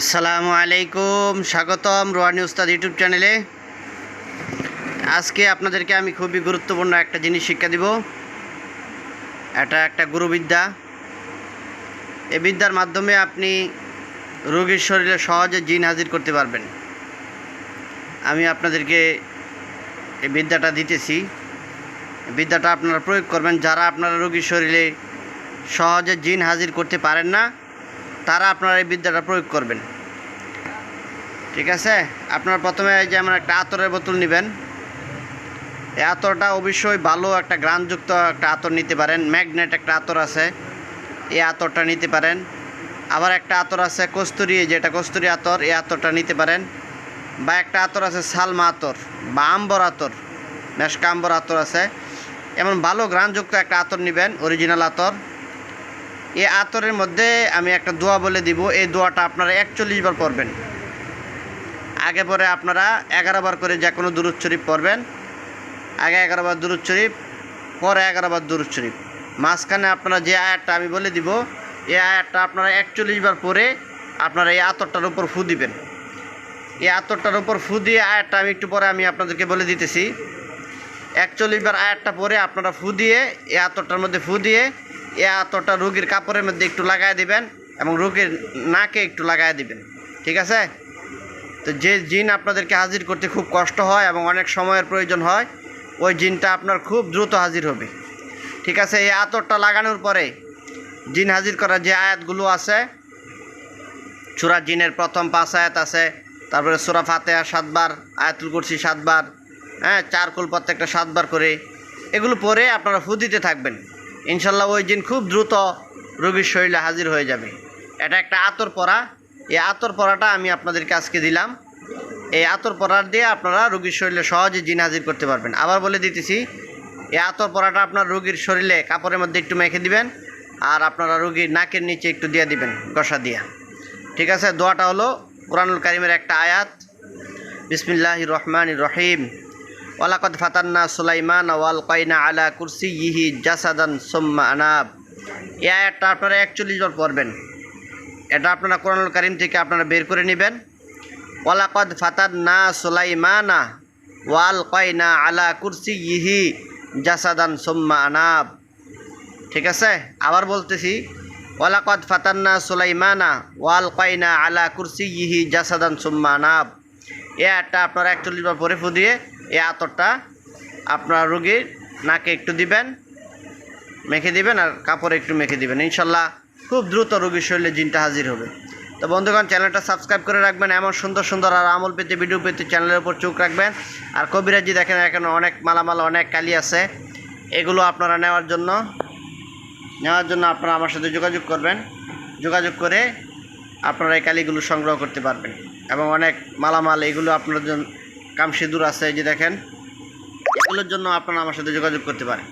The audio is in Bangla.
আসসালামু আলাইকুম, স্বাগতম রোহানি উস্তাদ ইউটিউব চ্যানেলে। আজকে আপনাদেরকে আমি খুবই গুরুত্বপূর্ণ একটা জিনিস শিক্ষা দিব। এটা একটা গুরুবিদ্যা। এই বিদ্যার মাধ্যমে আপনি রোগীর শরীরে সহজে জিন হাজির করতে পারবেন। আমি আপনাদেরকে এই বিদ্যাটা দিতেছি। বিদ্যাটা আপনারা প্রয়োগ করবেন যারা আপনারা রোগীর শরীরে সহজে জিন হাজির করতে পারেন না তারা আপনারা এই বিদ্যাটা প্রয়োগ করবেন। ঠিক আছে? আপনারা প্রথমে এই যে আমার একটা আতরের বোতল নেবেন। এই আতরটা অবশ্যই ভালো একটা গ্রানযুক্ত একটা আতর নিতে পারেন। ম্যাগনেট একটা আতর আছে, এই আতরটা নিতে পারেন। আবার একটা আতর আছে কস্তুরি যেটা কস্তুরি আতর, এই আতরটা নিতে পারেন। বা একটা আতর আছে সালমা আতর বা আম্বর আতর মেশকা আম্বর আতর আছে। এমন ভালো গ্রানযুক্ত একটা আতর নেবেন, অরিজিনাল আতর। এই আতরের মধ্যে আমি একটা দোয়া বলে দিব। এই দোয়াটা আপনারা একচল্লিশ বার পড়বেন। আগে পরে আপনারা এগারো বার করে যে কোনো দুরুদ শরীফ পড়বেন। আগে এগারো বার দুরুদ শরীফ, পরে এগারো বার দুরুদ শরীফ। মাঝখানে আপনারা যে আয়াতটা আমি বলে দিব, এই আয়াতটা আপনারা একচল্লিশ বার পরে আপনারা এই আতরটার উপর ফু দিবেন। এই আতরটার উপর ফু দিয়ে আয়াতটা আমি একটু পরে আমি আপনাদেরকে বলে দিতেছি। একচল্লিশ বার আয়াতটা পরে আপনারা ফু দিয়ে, এই আতরটার মধ্যে ফু দিয়ে এই আতরটা রুগীর কাপড়ের মধ্যে একটু লাগায় দিবেন এবং রুগীর নাকে একটু লাগায় দিবেন। ঠিক আছে? তো যে জিন আপনাদেরকে হাজির করতে খুব কষ্ট হয় এবং অনেক সময়ের প্রয়োজন হয়, ওই জিনটা আপনার খুব দ্রুত হাজির হবে। ঠিক আছে? এই আতরটা লাগানোর পরে জিন হাজির করার যে আয়াতগুলো আছে, সুরা জিনের প্রথম পাঁচ আয়াত আছে, তারপরে সুরা ফাতেহা সাতবার, আয়াতুল কুরসি সাতবার হ্যাঁ চারকুল প্রত্যেকটা সাতবার করে এগুলো পরে আপনারা ফু দিতে থাকবেন। ইনশাল্লাহ ওই জিন খুব দ্রুত রোগীর শরীরে হাজির হয়ে যাবে। এটা একটা আতর পরা এই আতর পরাটা আমি আপনাদেরকে আজকে দিলাম। এই আতর পরার দিয়ে আপনারা রোগীর শরীরে সহজে জিন হাজির করতে পারবেন। আবার বলে দিতেছি, এই আতর পরাটা আপনার রোগীর শরীরে কাপড়ের মধ্যে একটু মেখে দিবেন আর আপনারা রোগীর নাকের নিচে একটু দিয়ে দিবেন গসা দিয়া। ঠিক আছে? দোয়াটা হলো কোরআনুল কারিমের একটা আয়াত। বিসমিল্লাহ রহমান রহিম। ওয়ালাকদ ফাতান্না সুলাইমান ওয়াল কয়না আলা কুরসি ইহি জাসাদান সোম্মা আনাব। এই আয়াতটা আপনারা একচল্লিশ বার পড়বেন। এটা আপনারা কোরআনুল কারিম থেকে আপনারা বের করে নেবেন। ওয়ালাকদ ফাতান্না সুলাইমানা ওয়াল কয়না আলা কুরসি ইহি জাসাদান সোম্মা আনাব। ঠিক আছে? আবার বলতেছি, ওয়ালাকদ ফাতান্না সুলাইমানা ওয়াল কয়না আলা কুরসি ইহি জাসাদান সোম্মা আনাব। এ আয়াতটা আপনারা একচল্লিশ বার পরে ফু দিয়ে এই আতরটা আপনার রুগীর নাকে একটু দিবেন, মেখে দিবেন আর কাপড়ে একটু মেখে দিবেন। ইনশাল্লাহ খুব দ্রুত রোগীর শরীরে জিনটা হাজির হবে। তো বন্ধুগণ, চ্যানেলটা সাবস্ক্রাইব করে রাখবেন, এমন সুন্দর সুন্দর আর আমল পেতে, ভিডিও পেতে চ্যানেলের উপর চোখ রাখবেন। আর কবিরাজি দেখেন, এখানে অনেক মালামাল, অনেক কালি আছে। এগুলো আপনারা নেওয়ার জন্য নেওয়ার জন্য আপনারা আমার সাথে যোগাযোগ করবেন। যোগাযোগ করে আপনারা এই কালিগুলো সংগ্রহ করতে পারবেন। এবং অনেক মালামাল, এগুলো আপনার জন্য কাম সিঁদুর আছে এই যে দেখেন। এগুলোর জন্য আপনারা আমার সাথে যোগাযোগ করতে পারেন।